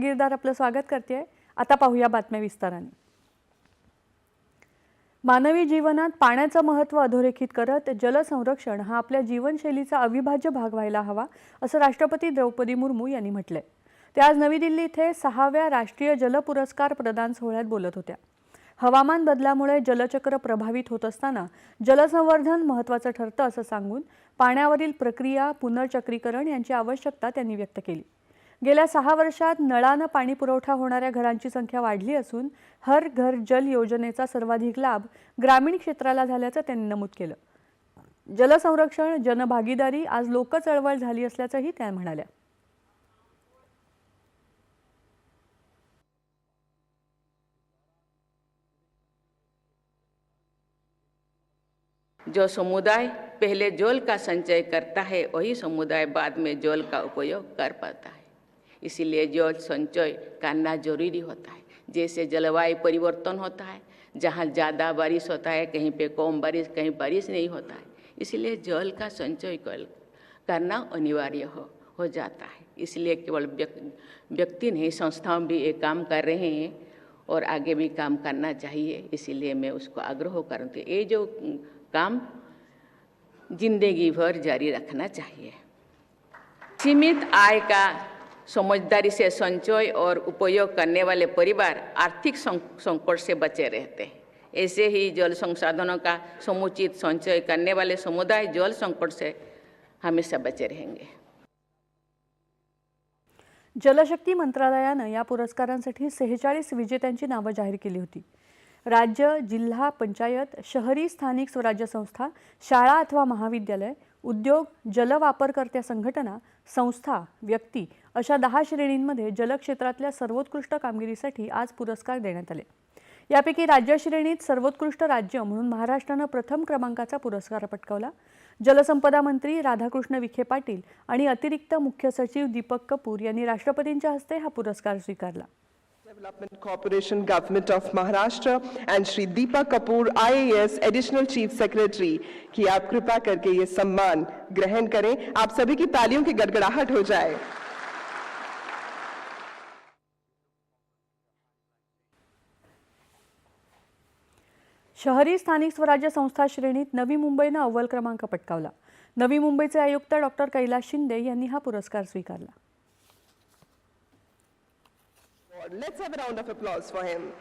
गिरदार आपलं स्वागत करते आता पाहूया बातम्या विस्ताराने. मानवी जीवनात पाण्याचं महत्त्व अधोरेखित करत जलसंरक्षण हा आपल्या जीवनशैलीचा अविभाज्य भाग व्हायला हवा असं राष्ट्रपती द्रौपदी मुर्मू यांनी म्हटलंय. ते आज नवी दिल्ली इथे सहाव्या राष्ट्रीय जल पुरस्कार प्रदान सोहळ्यात बोलत होत्या. हवामान बदलामुळे जलचक्र प्रभावित होत असताना जलसंवर्धन महत्त्वाचं ठरतं असं सांगून पाण्यावरील प्रक्रिया पुनर्चक्रीकरण यांची आवश्यकता त्यांनी व्यक्त केली. गेल्या सहा वर्षात नळानं पाणी पुरवठा होणाऱ्या घरांची संख्या वाढली असून हर घर जल योजनेचा सर्वाधिक लाभ ग्रामीण क्षेत्राला झाल्याचं त्यांनी नमूद केलं. जलसंरक्षण जनभागीदारी आज लोक चळवळ झाली असल्याचंही त्या म्हणाल्या. जो समुदाय पहले जल का संचय करता है वही समुदाय बाद में जल का उपयोग कर पाता है। इसीलिए जल संचय करना ज़रूरी होता है। जैसे जलवायु परिवर्तन होता है, जहाँ ज़्यादा बारिश होता है, कहीं पे कम बारिश, कहीं बारिश नहीं होता है। इसलिए जल का संचय करना अनिवार्य हो हो जाता है। इसलिए केवल व्यक्ति नहीं, संस्थाओं भी ये काम कर रहे हैं और आगे भी काम करना चाहिए। इसीलिए मैं उसको आग्रह करती ये जो काम ज़िंदगी भर जारी रखना चाहिए। सीमित आय का समझदारी से संचय और उपयोग करने वाले परिवार आर्थिक सं- संकट से बचे रहते हैं। ऐसे ही जल संसाधनों का समुचित संचय करने वाले समुदाय जल संकट से हमेशा बचे रहेंगे। जलशक्ती मंत्रालयानं या पुरस्कारांसाठी सेहेचाळीस विजेत्यांची नावं जाहीर केली होती. राज्य जिल्हा पंचायत शहरी स्थानिक स्वराज्य संस्था शाळा अथवा महाविद्यालय उद्योग जलवापरकर्त्या संघटना संस्था व्यक्ती अशा दहा श्रेणींमध्ये जलक्षेत्रातल्या सर्वोत्कृष्ट कामगिरीसाठी आज पुरस्कार देण्यात आले. यापैकी राज्य श्रेणीत सर्वोत्कृष्ट राज्य म्हणून महाराष्ट्रानं प्रथम क्रमांकाचा पुरस्कार पटकावला. जलसंपदा मंत्री राधाकृष्ण विखे पाटील आणि अतिरिक्त मुख्य सचिव दीपक कपूर यांनी राष्ट्रपतींच्या हस्ते हा पुरस्कार स्वीकारला. Development Corporation, Government of Maharashtra, and Shri Deepak Kapoor IAS Additional Chief Secretary, कि आप कृपा करके ये सम्मान ग्रहण करें। आप सभी की तालियों की गड़गड़ाहट हो जाए। शहरी स्थानिक स्वराज्य संस्था श्रेणीत नवी मुंबईनं अव्वल क्रमांक पटकावला. नवी मुंबईचे आयुक्त डॉक्टर कैलास शिंदे यांनी हा पुरस्कार स्वीकारला. Let's have a round of applause for him.